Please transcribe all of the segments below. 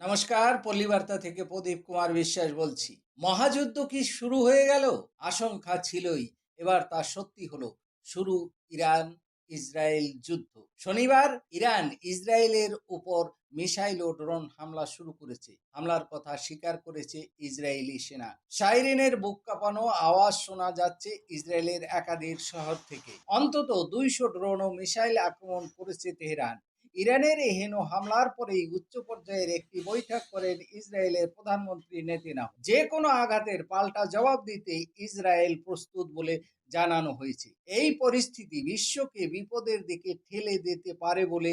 নমস্কার, পল্লীবার্তা থেকে প্রদীপ কুমার বিশ্বাস বলছি। মহাযুদ্ধ কি শুরু হয়ে গেল? আশঙ্কা ছিলই। এবার তা সত্যি হলো। শুরু ইরান ইসরায়েল যুদ্ধ। শনিবার ইরান ইসরায়েলের উপর মিসাইল ও ড্রোন হামলা শুরু করেছে। হামলার কথা স্বীকার করেছে ইসরায়েলি সেনা। সাইরেনের বুক কাঁপানো আওয়াজ শোনা যাচ্ছে ইসরায়েলের একাধিক শহর থেকে। অন্তত দুইশো ড্রোন ও মিসাইল আক্রমণ করেছে তেহরান। ইরানের এই হেন হামলার পরেই উচ্চ পর্যায়ের একটি বৈঠক করেন ইসরায়েলের প্রধানমন্ত্রী নেতিনাহ যে কোনো আঘাতের পাল্টা জবাব দিতে ইসরায়েল প্রস্তুত বলে জানানো হয়েছে। এই পরিস্থিতি বিশ্বকে বিপদের দিকে ঠেলে দিতে পারে বলে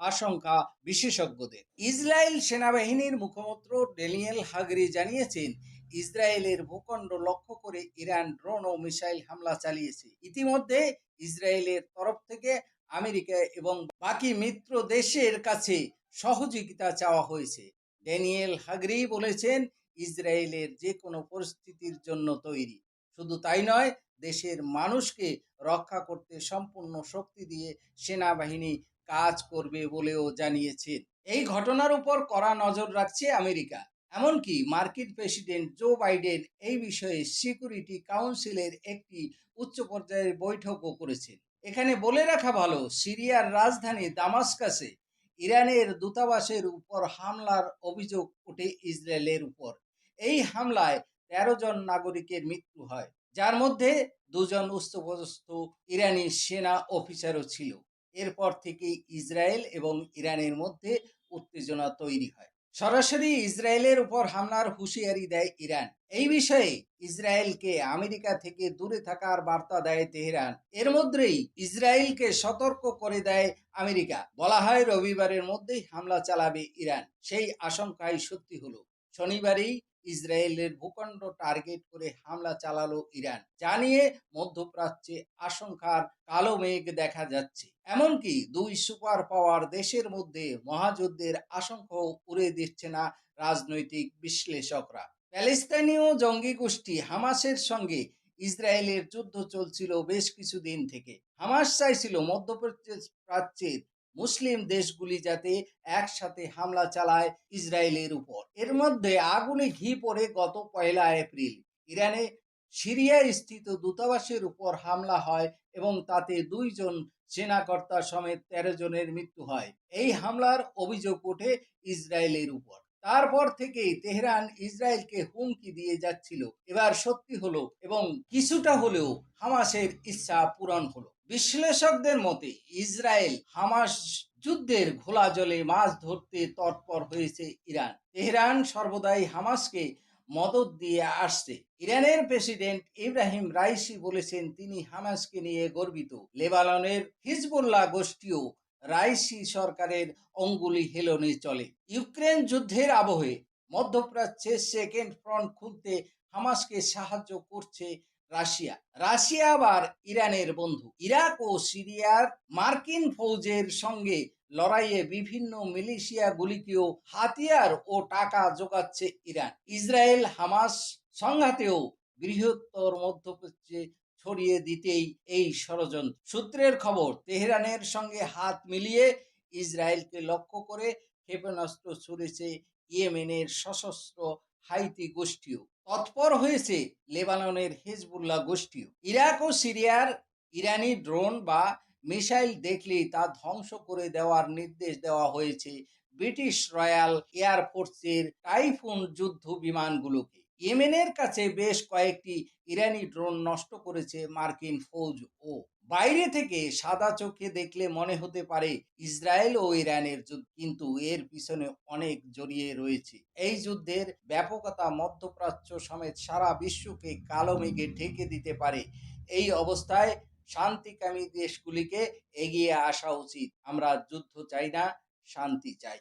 আশঙ্কা বিশেষজ্ঞদের। ইসরায়েল সেনাবাহিনীর মুখপাত্র ডেনিয়েল হাগরি জানিয়েছেন, ইসরায়েলের ভূখণ্ড লক্ষ্য করে ইরান ড্রোন ও মিসাইল হামলা চালিয়েছে। ইতিমধ্যে ইসরায়েলের তরফ থেকে আমেরিকা এবং বাকি মিত্র দেশের কাছে সহযোগিতা চাওয়া হয়েছে। ড্যানিয়েল হাগরি বলেছেন, ইসরায়েলের যে কোনো পরিস্থিতির জন্য তৈরি। শুধু তাই নয়, দেশের মানুষকে রক্ষা করতে সম্পূর্ণ শক্তি দিয়ে সেনাবাহিনী কাজ করবে বলেও জানিয়েছেন। এই ঘটনার উপর কড়া নজর রাখছে আমেরিকা। এমনকি মার্কিন প্রেসিডেন্ট জো বাইডেন এই বিষয়ে সিকিউরিটি কাউন্সিলের একটি উচ্চ পর্যায়ের বৈঠকও করেছেন। এখানে বলে রাখা ভালো, সিরিয়ার রাজধানী দামাস্কাসে ইরানের দূতাবাসের উপর হামলার অভিযোগ ওঠে ইসরায়েলের উপর। এই হামলায় তেরো জন নাগরিকের মৃত্যু হয়, যার মধ্যে দুজন উচ্চপদস্থ ইরানি সেনা অফিসারও ছিল। এরপর থেকে ইসরায়েল এবং ইরানের মধ্যে উত্তেজনা তৈরি হয়। সরাসরি ইসরায়েলের উপর হামলার হুঁশিয়ারি দেয় ইরান। এই বিষয়ে ইসরায়েলকে আমেরিকা থেকে দূরে থাকার বার্তা দেয় তেহরান। এর মধ্যেই ইসরায়েলকে সতর্ক করে দেয় আমেরিকা। বলা হয় রবিবারের মধ্যেই হামলা চালাবে ইরান। সেই আশঙ্কাই সত্যি হলো। শনিবারই ইসরায়েলের ভূখণ্ড টার্গেট করে হামলা চালালো ইরান, যা নিয়ে মধ্যপ্রাচ্যে আশঙ্কার কালো মেঘ দেখা যাচ্ছে। এমনকি দুই সুপার পাওয়ার দেশের মধ্যে মহাযুদ্ধের আশঙ্কাও উড়ে দিচ্ছে না রাজনৈতিক বিশ্লেষকরা। প্যালেস্তানীয় জঙ্গি গোষ্ঠী হামাসের সঙ্গে ইসরায়েলের যুদ্ধ চলছিল বেশ কিছুদিন থেকে। হামাস চাইছিল মধ্যপ্রাচ্যের মুসলিম দেশগুলি যাতে একসাথে হামলা চালায় ইসরায়েলের উপর। এর মধ্যে আগুনে ঘি পড়ে গত পয়লা এপ্রিল। ইরানে সিরিয়া স্থিত দূতাবাসের উপর হামলা হয় এবং তাতে দুইজন সেনাকর্তা সমেত তেরো জনের মৃত্যু হয়। এই হামলার অভিযোগ ওঠে ইসরায়েলের উপর। তারপর থেকেই তেহরান ইসরায়েলকে হুমকি দিয়ে যাচ্ছিল। এবার সত্যি হলো এবং কিছুটা হলেও হামাসের ইচ্ছা পূরণ হলো। বিশ্লেষকদের মতে, ইসরায়েল হামাস যুদ্ধের ঘোলা জলে মাছ ধরতে তৎপর হয়েছে ইরান। তেহরান সর্বদাই হামাসকে মদত দিয়ে আসছে। ইরানের প্রেসিডেন্ট ইব্রাহিম রাইসি বলেছেন, তিনি হামাসকে নিয়ে গর্বিত। লেবাননের হিজবুল্লাহ গোষ্ঠীও রাইসি সরকারের অঙ্গুলি হেলনে চলে। ইউক্রেন যুদ্ধের আবহে মধ্যপ্রাচ্যে সেকেন্ড ফ্রন্ট খুলতে হামাসকে সাহায্য করছে রাশিয়া। রাশিয়া আবার ইরানের বন্ধু। ইরাক ও সিরিয়ার মার্কিন ফৌজের সঙ্গে লড়াইয়ে বিভিন্ন মিলিশিয়াগুলিকেও হাতিয়ার ও টাকা যোগাচ্ছে ইরান। ইসরায়েল হামাস সংঘাতেও বৃহত্তর মধ্যপ্রাচ্যে ছড়িয়ে দিতেই এই ষড়যন্ত্র। সূত্রের খবর, তেহরানের সঙ্গে হাত মিলিয়ে ইসরায়েলকে লক্ষ্য করে ক্ষেপণাস্ত্র ছুড়েছে ইয়েমেনের সশস্ত্র হাইতি গোষ্ঠীও। তৎপর হয়েছে লেবাননের হেজবুল্লাহ গোষ্ঠীও। ইরাক ও সিরিয়ার ইরানি ড্রোন বা মিসাইল দেখলেই তা ধ্বংস করে দেওয়ার নির্দেশ দেওয়া হয়েছে ব্রিটিশ রয়্যাল এয়ারফোর্সের টাইফুন যুদ্ধ বিমানগুলোকে। ইয়েমেনের কাছে বেশ কয়েকটি ইরানি ড্রোন নষ্ট করেছে মার্কিন ফৌজ ও বাইরে থেকে সাদা চোখে দেখলে মনে হতে পারে ইসরায়েল ও ইরানের যুদ্ধ, কিন্তু এর পিছনে অনেক জড়িয়ে রয়েছে। এই যুদ্ধের ব্যাপকতা মধ্যপ্রাচ্য সমেত সারা বিশ্বকে কালো মেঘে ঢেকে দিতে পারে। এই অবস্থায় শান্তিকামী দেশগুলিকে এগিয়ে আসা উচিত। আমরা যুদ্ধ চাই না, শান্তি চাই।